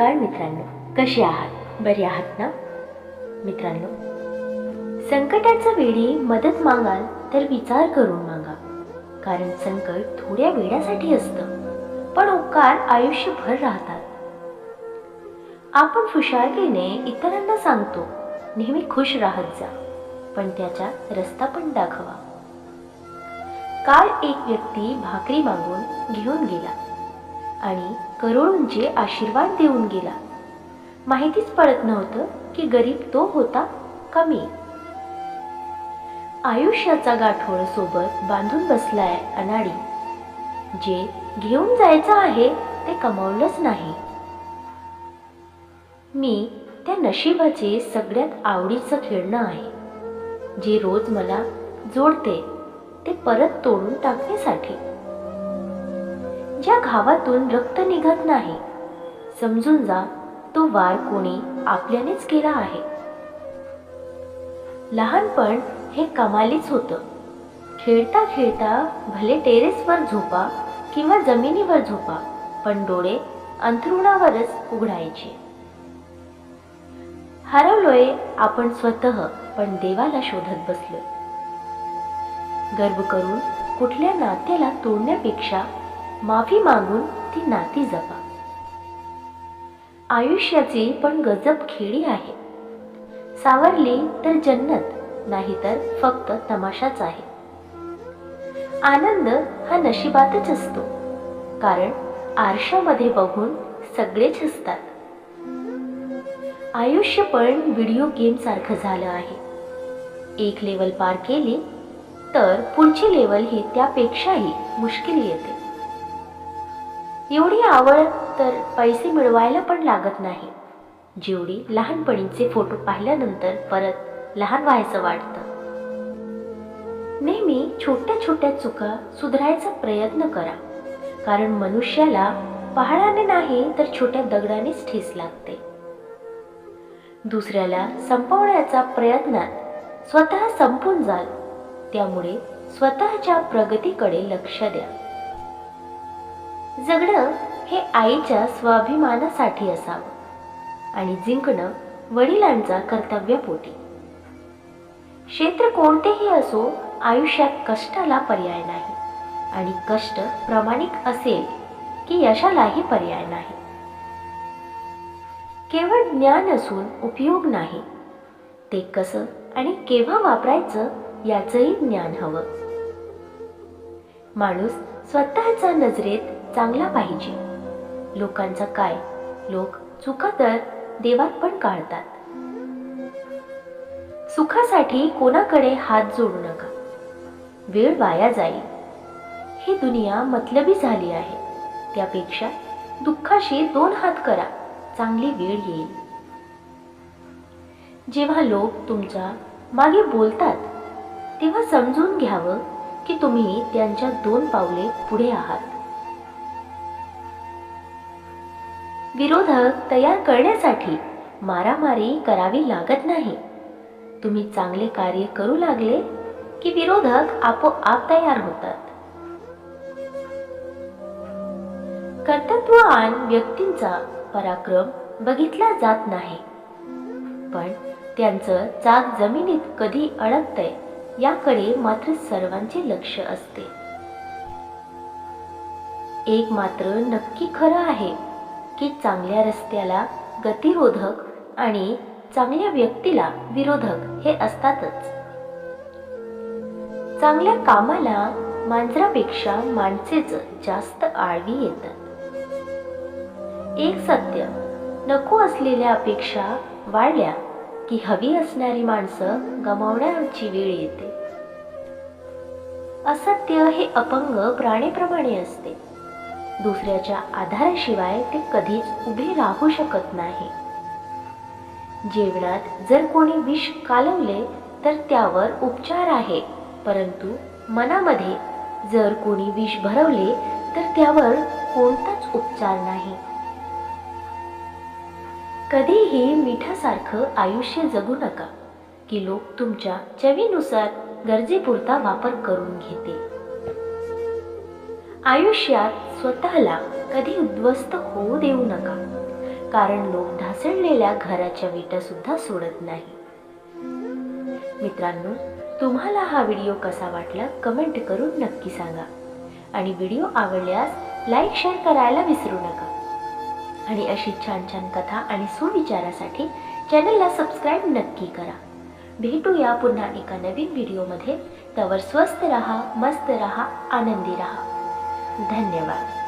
नमस्कार मित्रांनो कसे आहात? बरे आहात ना? मित्रांनो संकटाच्या वेळी मदत मागाल तर विचार करून मागा. कारण संकट थोड्या वेळासाठी असतं पण उपकार आयुष्यभर राहतात. आपण फुशारकीने इतरांना सांगतो नेहमी खुश राहत जा पण त्याचा रस्ता पण दाखवा. काल एक व्यक्ती भाकरी मागून घेऊन गेला. आणि करोडोंचे आशीर्वाद देऊन गेला. माहितीच पडत नव्हतं की गरीब तो होता का मी. आयुष्याचा गाठोड सोबत बांधून बसलाय अनाडी. जे घेऊन जायचं आहे ते कमावलंच नाही. मी त्या नशिबाचे सगळ्यात आवडीचं खेळणं आहे. जे रोज मला जोडते ते परत तोडून टाकण्यासाठी. घावातून रक्त निघत नाही. समजून जा तो वार कोणी आपल्यानेच केला आहे. लहानपण हे कमालीच होतं. खेळता खेळता भले टेरेसवर झोपा किंवा जमिनीवर झोपा पण डोळे अंथरुणावरच उघडायचे. हरवलोय आपण स्वतः पण देवाला शोधत बसलो गर्व करून कुठल्या नात्याला तोडण्यापेक्षा माफी मागून ती नाती जपा. आयुष्याची पण गजब खेळी आहे. सावरली तर जन्नत नाहीतर फक्त तमाशाच आहे. आनंद हा नशिबातच असतो कारण आरशामध्ये बघून सगळेच हसतात. आयुष्य पण व्हिडिओ गेम सारखं झालं आहे. एक लेवल पार केली तर पुढची लेवल ही त्यापेक्षाही मुश्किल येते. एवढी आवड तर पैसे मिळवायला पण लागत नाही. जेवढी लहानपणीचे फोटो पाहिल्यानंतर परत लहान व्हायचं वाटतं. नेहमी छोट्या छोट्या चुका सुधारायचा प्रयत्न करा. कारण मनुष्याला पहाडाने नाही तर छोट्या दगडानेच ठेस लागते. दुसऱ्याला संपवण्याचा प्रयत्नात स्वतः संपून जाल. त्यामुळे स्वतःच्या प्रगतीकडे लक्ष द्या. जगणं हे आईच्या स्वाभिमानासाठी असावं आणि जिंकणं वडिलांचा कर्तव्यपोटी. क्षेत्र कोणतेही असो आयुष्यात कष्टाला पर्याय नाही. आणि कष्ट प्रामाणिक असेल की यशालाही पर्याय नाही. केवळ ज्ञान असून उपयोग नाही. ते कसं आणि केव्हा वापरायचं याचंही ज्ञान हवं. माणूस स्वतःच्या नजरेत चांगला पाहिजे. लोकांचा काय? लोक चुका तर देवात पण काढतात. सुखासाठी कोणाकडे हात जोडू नका. वेळ वाया जाईल. ही दुनिया मतलबी झाली आहे. त्यापेक्षा दुःखाशी दोन हात करा. चांगली वेळ येईल. जेव्हा लोक तुमच्या मागे बोलतात तेव्हा समजून घ्यावं की तुम्ही त्यांच्या दोन पावले पुढे आहात. विरोधक तयार करण्यासाठी मारामारी करावी लागत नाही. तुम्ही चांगले कार्य करू लागले की विरोधक आपोआप तयार होतात. कर्तृत्ववान व्यक्तींचा पराक्रम बघितला जात नाही. पण त्यांचं चाक जमिनीत कधी अडकतंय याकडे मात्र सर्वांचे लक्ष असते. एक मात्र नक्की खरं आहे. की चांगल्या रस्त्याला गतिरोधक आणि चांगल्या व्यक्तीला विरोधक हे असतातच. चांगल्या कामाला मांजरापेक्षा माणसेच जास्त आळवी येतात एक सत्य नको असलेल्या अपेक्षा वाढल्या की हवी असणारी माणसं गमावण्याची वेळ येते. असत्य हे अपंग प्राणीप्रमाणे असते. दुसऱ्याच्या आधाराशिवाय ते कधीच उभे राहू शकत नाही. जेवणात जर कोणी विष कालवले तर त्यावर उपचार आहे. परंतु मनामध्ये जर कोणी विष भरवले तर त्यावर कोणताच उपचार नाही. कधीही मिठासारखं आयुष्य जगू नका की लोक तुमच्या चवीनुसार गरजेपुरता वापर करून घेते आयुष्यात स्वतःला कधी उद्ध्वस्त होऊ देऊ नका. कारण लोक ढासळलेल्या घराच्या विटा सुद्धा सोडत नाही. मित्रांनो तुम्हाला हा व्हिडिओ कसा वाटला कमेंट करून नक्की सांगा. आणि व्हिडिओ आवडल्यास लाईक शेअर करायला विसरू नका. आणि अशी छान छान कथा आणि सुविचारासाठी चॅनलला सबस्क्राईब नक्की करा. भेटूया पुन्हा एका नवीन व्हिडिओमध्ये. तवर स्वस्त रहा मस्त रहा आनंदी रहा. धन्यवाद